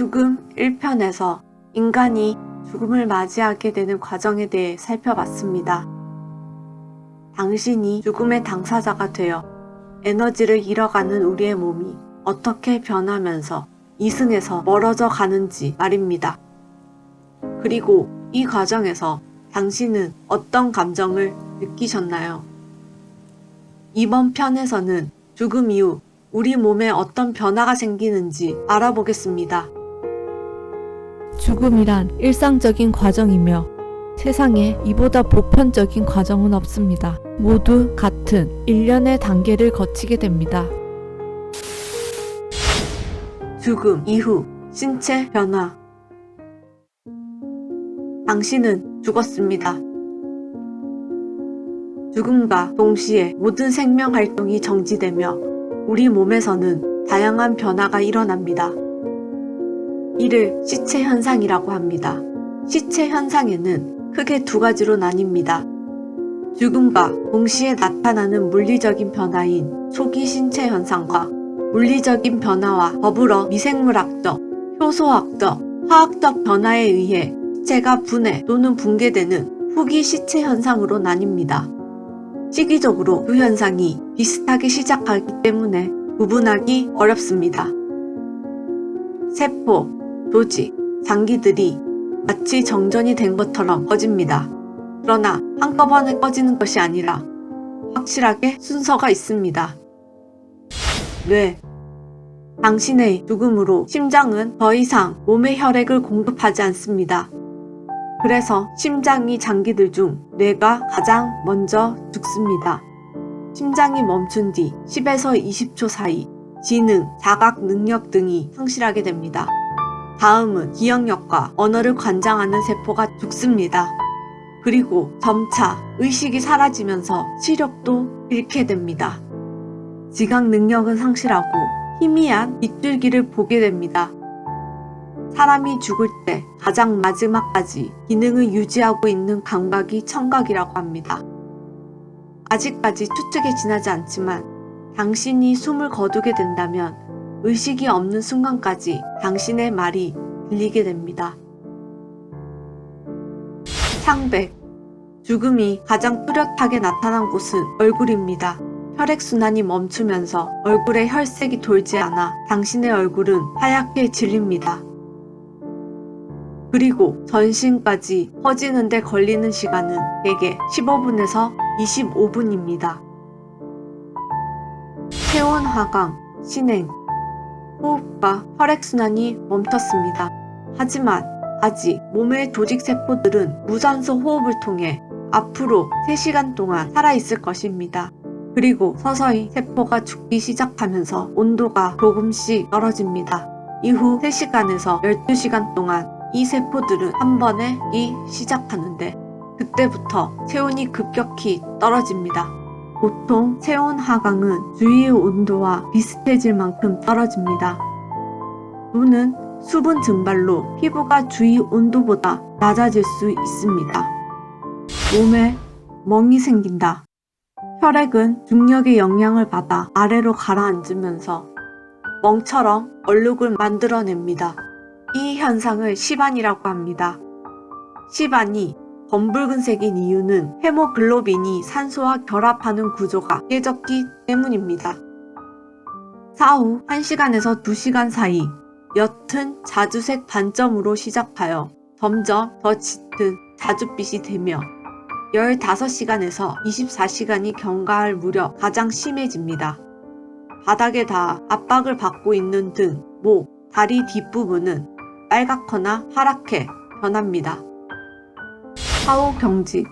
죽음 1편에서 인간이 죽음을 맞이하게 되는 과정에 대해 살펴봤습니다. 당신이 죽음의 당사자가 되어 에너지를 잃어가는 우리의 몸이 어떻게 변하면서 이승에서 멀어져 가는지 말입니다. 그리고 이 과정에서 당신은 어떤 감정을 느끼셨나요? 이번 편에서는 죽음 이후 우리 몸에 어떤 변화가 생기는지 알아보겠습니다. 죽음이란 일상적인 과정이며 세상에 이보다 보편적인 과정은 없습니다. 모두 같은 일련의 단계를 거치게 됩니다. 죽음 이후 신체 변화. 당신은 죽었습니다. 죽음과 동시에 모든 생명 활동이 정지되며 우리 몸에서는 다양한 변화가 일어납니다. 이를 시체 현상이라고 합니다. 시체 현상에는 크게 두 가지로 나뉩니다. 죽음과 동시에 나타나는 물리적인 변화인 초기 신체 현상과 물리적인 변화와 더불어 미생물학적, 효소학적, 화학적 변화에 의해 시체가 분해 또는 붕괴되는 후기 시체 현상으로 나뉩니다. 시기적으로 두 현상이 비슷하게 시작하기 때문에 구분하기 어렵습니다. 세포, 조직, 장기들이 마치 정전이 된 것처럼 꺼집니다. 그러나 한꺼번에 꺼지는 것이 아니라 확실하게 순서가 있습니다. 뇌. 당신의 죽음으로 심장은 더 이상 몸의 혈액을 공급하지 않습니다. 그래서 심장이 장기들 중 뇌가 가장 먼저 죽습니다. 심장이 멈춘 뒤 10에서 20초 사이 지능, 자각 능력 등이 상실하게 됩니다. 다음은 기억력과 언어를 관장하는 세포가 죽습니다. 그리고 점차 의식이 사라지면서 시력도 잃게 됩니다. 지각 능력은 상실하고 희미한 빗줄기를 보게 됩니다. 사람이 죽을 때 가장 마지막까지 기능을 유지하고 있는 감각이 청각이라고 합니다. 아직까지 추측에 지나지 않지만 당신이 숨을 거두게 된다면 의식이 없는 순간까지 당신의 말이 들리게 됩니다. 창백. 죽음이 가장 뚜렷하게 나타난 곳은 얼굴입니다. 혈액순환이 멈추면서 얼굴에 혈색이 돌지 않아 당신의 얼굴은 하얗게 질립니다. 그리고 전신까지 퍼지는데 걸리는 시간은 대개 15분에서 25분입니다. 체온 하강, 신행, 호흡과 혈액순환이 멈췄습니다. 하지만 아직 몸의 조직세포들은 무산소 호흡을 통해 앞으로 3시간 동안 살아있을 것입니다. 그리고 서서히 세포가 죽기 시작하면서 온도가 조금씩 떨어집니다. 이후 3시간에서 12시간 동안 이 세포들은 한 번에 이 시작하는데 그때부터 체온이 급격히 떨어집니다. 보통 체온 하강은 주위의 온도와 비슷해질 만큼 떨어집니다. 또는 수분 증발로 피부가 주위 온도보다 낮아질 수 있습니다. 몸에 멍이 생긴다. 혈액은 중력의 영향을 받아 아래로 가라앉으면서 멍처럼 얼룩을 만들어냅니다. 이 현상을 시반이라고 합니다. 시반이 검붉은색인 이유는 헤모글로빈이 산소와 결합하는 구조가 깨졌기 때문입니다. 사후 1시간에서 2시간 사이 옅은 자주색 반점으로 시작하여 점점 더 짙은 자줏빛이 되며 15시간에서 24시간이 경과할 무렵 가장 심해집니다. 바닥에 닿아 압박을 받고 있는 등, 목, 다리 뒷부분은 빨갛거나 파랗게 변합니다. 사후 경직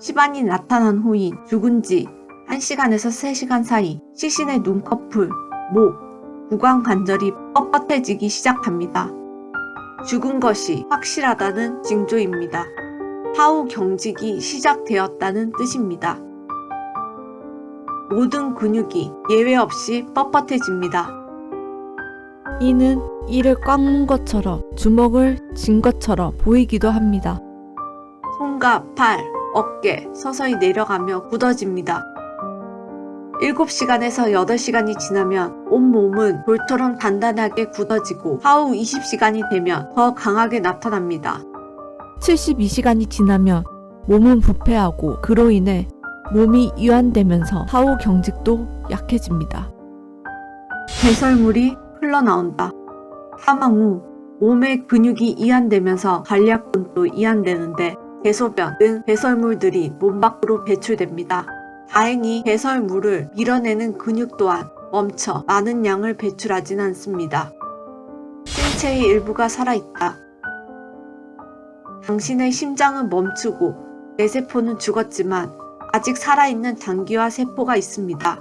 시반이 나타난 후인 죽은 지 1시간에서 3시간 사이 시신의 눈꺼풀, 목, 구강 관절이 뻣뻣해지기 시작합니다. 죽은 것이 확실하다는 징조입니다. 사후 경직이 시작되었다는 뜻입니다. 모든 근육이 예외 없이 뻣뻣해집니다. 이는 이를 꽉 문 것처럼 주먹을 쥔 것처럼 보이기도 합니다. 손과 팔, 어깨 서서히 내려가며 굳어집니다. 7시간에서 8시간이 지나면 온몸은 돌처럼 단단하게 굳어지고 하루 20시간이 되면 더 강하게 나타납니다. 72시간이 지나면 몸은 부패하고 그로 인해 몸이 이완되면서 사후 경직도 약해집니다. 배설물이 흘러나온다. 사망 후 몸의 근육이 이완되면서 관략근도 이완되는데 대소변 등 배설물들이 몸 밖으로 배출됩니다. 다행히 배설물을 밀어내는 근육 또한 멈춰 많은 양을 배출하진 않습니다. 신체의 일부가 살아있다. 당신의 심장은 멈추고 내 세포는 죽었지만 아직 살아있는 장기와 세포가 있습니다.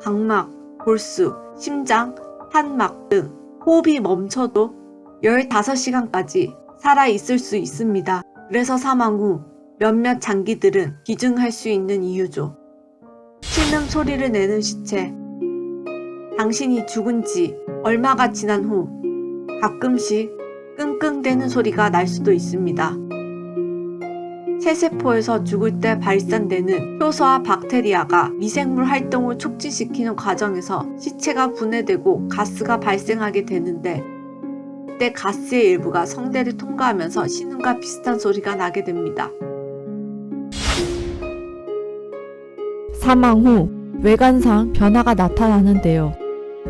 각막, 골수, 심장, 판막 등 호흡이 멈춰도 15시간까지 살아있을 수 있습니다. 그래서 사망 후 몇몇 장기들은 기증할 수 있는 이유죠. 신음 소리를 내는 시체. 당신이 죽은 지 얼마가 지난 후 가끔씩 끙끙대는 소리가 날 수도 있습니다. 세세포에서 죽을 때 발산되는 효소와 박테리아가 미생물 활동을 촉진시키는 과정에서 시체가 분해되고 가스가 발생하게 되는데 그때 가스의 일부가 성대를 통과하면서 신음과 비슷한 소리가 나게 됩니다. 사망 후 외관상 변화가 나타나는데요.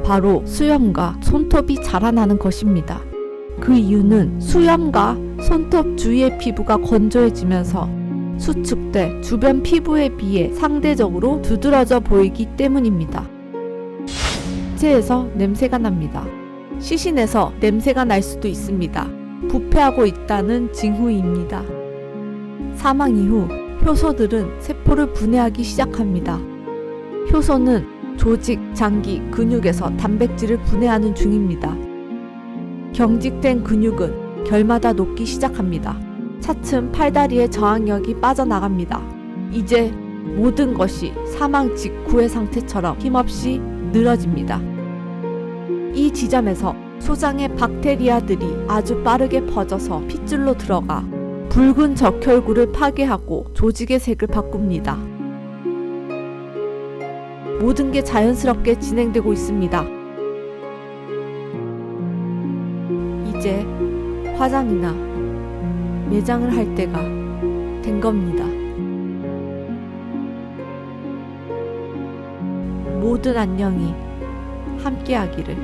바로 수염과 손톱이 자라나는 것입니다. 그 이유는 수염과 손톱 주위의 피부가 건조해지면서 수축돼 주변 피부에 비해 상대적으로 두드러져 보이기 때문입니다. 체에서 냄새가 납니다. 시신에서 냄새가 날 수도 있습니다. 부패하고 있다는 징후입니다. 사망 이후 효소들은 세포를 분해하기 시작합니다. 효소는 조직, 장기, 근육에서 단백질을 분해하는 중입니다. 경직된 근육은 결마다 녹기 시작합니다. 차츰 팔다리의 저항력이 빠져나갑니다. 이제 모든 것이 사망 직후의 상태처럼 힘없이 늘어집니다. 이 지점에서 소장의 박테리아들이 아주 빠르게 퍼져서 핏줄로 들어가 붉은 적혈구를 파괴하고 조직의 색을 바꿉니다. 모든 게 자연스럽게 진행되고 있습니다. 이제 화장이나 매장을 할 때가 된 겁니다. 모든 안녕이 함께하기를.